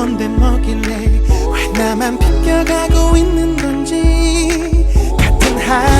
건데 뭐길래 왜 나만 비껴가고 있는 건지. 같은 하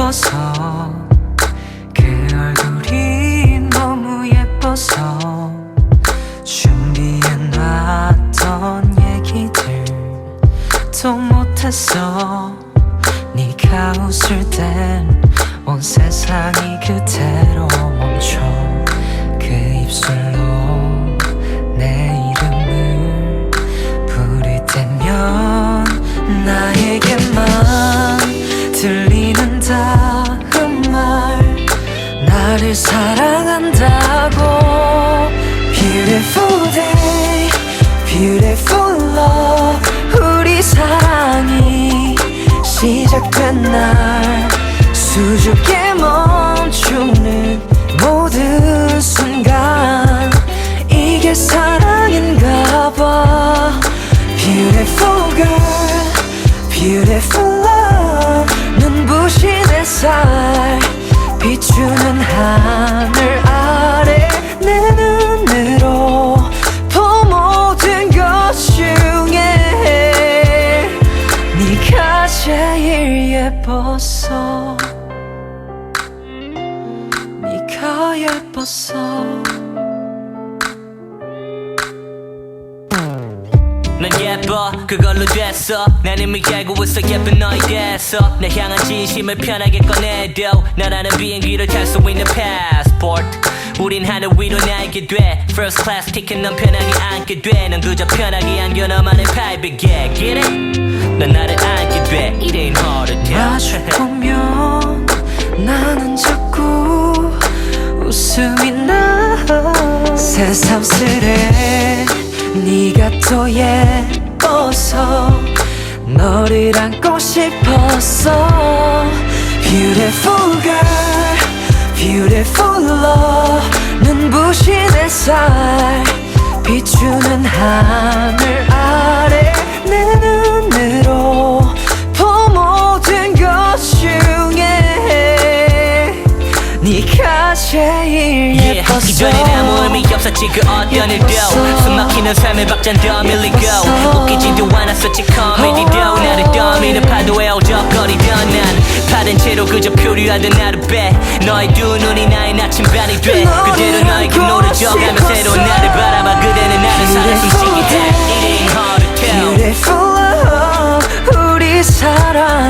예뻐서. 그 얼굴이 너무 예뻐서. 준비해놨던 얘기들 또 못했어. 네가 웃을 땐 온 세상이 그대로 멈춰. 그 입술 나를 사랑한다고 Beautiful day, beautiful love 우리 사랑이 시작된 날 수줍게 멈추는 모든 순간 이게 사랑인가 봐 Beautiful girl, beautiful love 눈부신 햇살 비추는 하늘 아래 내 눈으로 본 모든 것 중에 네가 제일 예뻤어 네가 예뻤어 예뻐 그걸로 됐어. 난 이미 알고 있어. 예쁜 너에 대해서. 내 향한 진심을 편하게 꺼내도 나라는 비행기를 탈 수 있는 passport. 우린 하늘 위로 날게 돼. First class ticket 넌 편하게 앉게 돼넌 그저 편하게 안겨 너만의 jet Get it? 넌 나를 안게 돼. It ain't hard to tell. 마주 보면 나는 자꾸 웃음이 나. 새삼스레 네가 또 예 뻐서 너를 안고 싶었어 Beautiful girl, beautiful love 눈부신 햇살 비추는 하늘 아래 내 눈 없었지 그 어떤 일도. 숨막히는 삶의 박잔 더 밀리고. 웃기지도 않았었지 코미디도 나를 떠미는 파도에 어적거리던 난 파된 채로 그저 표류하던 하루 배 너의 두 눈이 나의 나침반이 돼 그대로 너의 안고 기노를 져가며. 새로운 나를 바라봐 그대는 나를 숨쉬게 돼 day. It ain't 우리 사랑